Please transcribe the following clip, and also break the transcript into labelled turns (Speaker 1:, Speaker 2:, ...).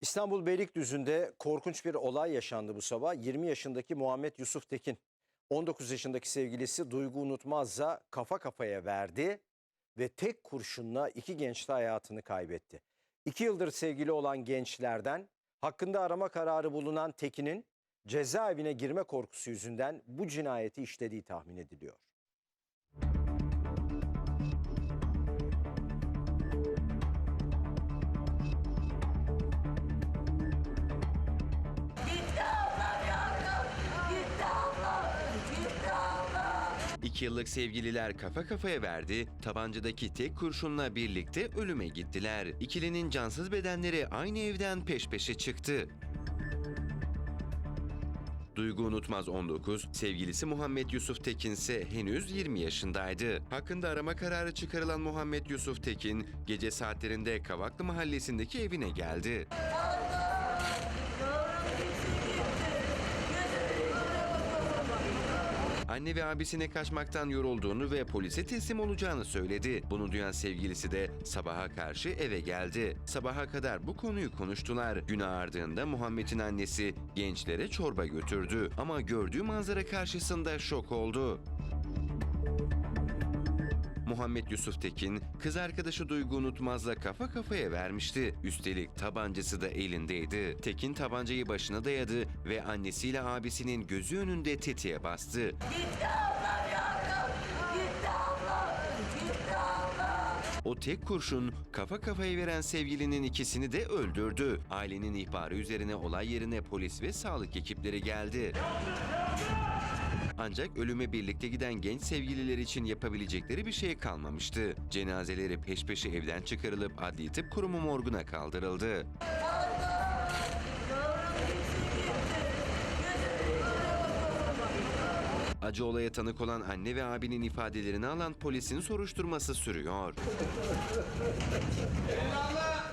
Speaker 1: İstanbul Beylikdüzü'nde korkunç bir olay yaşandı bu sabah. 20 yaşındaki Muhammed Yusuf Tekin 19 yaşındaki sevgilisi Duygu Unutmaz'la kafa kafaya verdi ve tek kurşunla iki genç hayatını kaybetti. İki yıldır sevgili olan gençlerden hakkında arama kararı bulunan Tekin'in cezaevine girme korkusu yüzünden bu cinayeti işlediği tahmin ediliyor.
Speaker 2: İki yıllık sevgililer kafa kafaya verdi, tabancadaki tek kurşunla birlikte ölüme gittiler. İkilinin cansız bedenleri aynı evden peş peşe çıktı. Duygu Unutmaz 19, sevgilisi Muhammed Yusuf Tekin ise henüz 20 yaşındaydı. Hakkında arama kararı çıkarılan Muhammed Yusuf Tekin, gece saatlerinde Kavaklı mahallesindeki evine geldi. Anne ve abisine kaçmaktan yorulduğunu ve polise teslim olacağını söyledi. Bunu duyan sevgilisi de sabaha karşı eve geldi. Sabaha kadar bu konuyu konuştular. Gün ağardığında Muhammed'in annesi gençlere çorba götürdü. Ama gördüğü manzara karşısında şok oldu. Muhammed Yusuf Tekin, kız arkadaşı Duygu Unutmaz'la kafa kafaya vermişti. Üstelik tabancası da elindeydi. Tekin tabancayı başına dayadı ve annesiyle abisinin gözü önünde tetiğe bastı.
Speaker 3: Gitti ablam yavrum. Gitti ablam. Gitti ablam.
Speaker 2: O tek kurşun kafa kafaya veren sevgilinin ikisini de öldürdü. Ailenin ihbarı üzerine olay yerine polis ve sağlık ekipleri geldi. Ancak ölüme birlikte giden genç sevgililer için yapabilecekleri bir şey kalmamıştı. Cenazeleri peş peşe evden çıkarılıp adli tıp kurumu morguna kaldırıldı. Acı olaya tanık olan anne ve abinin ifadelerini alan polisin soruşturması sürüyor.
Speaker 4: Allah!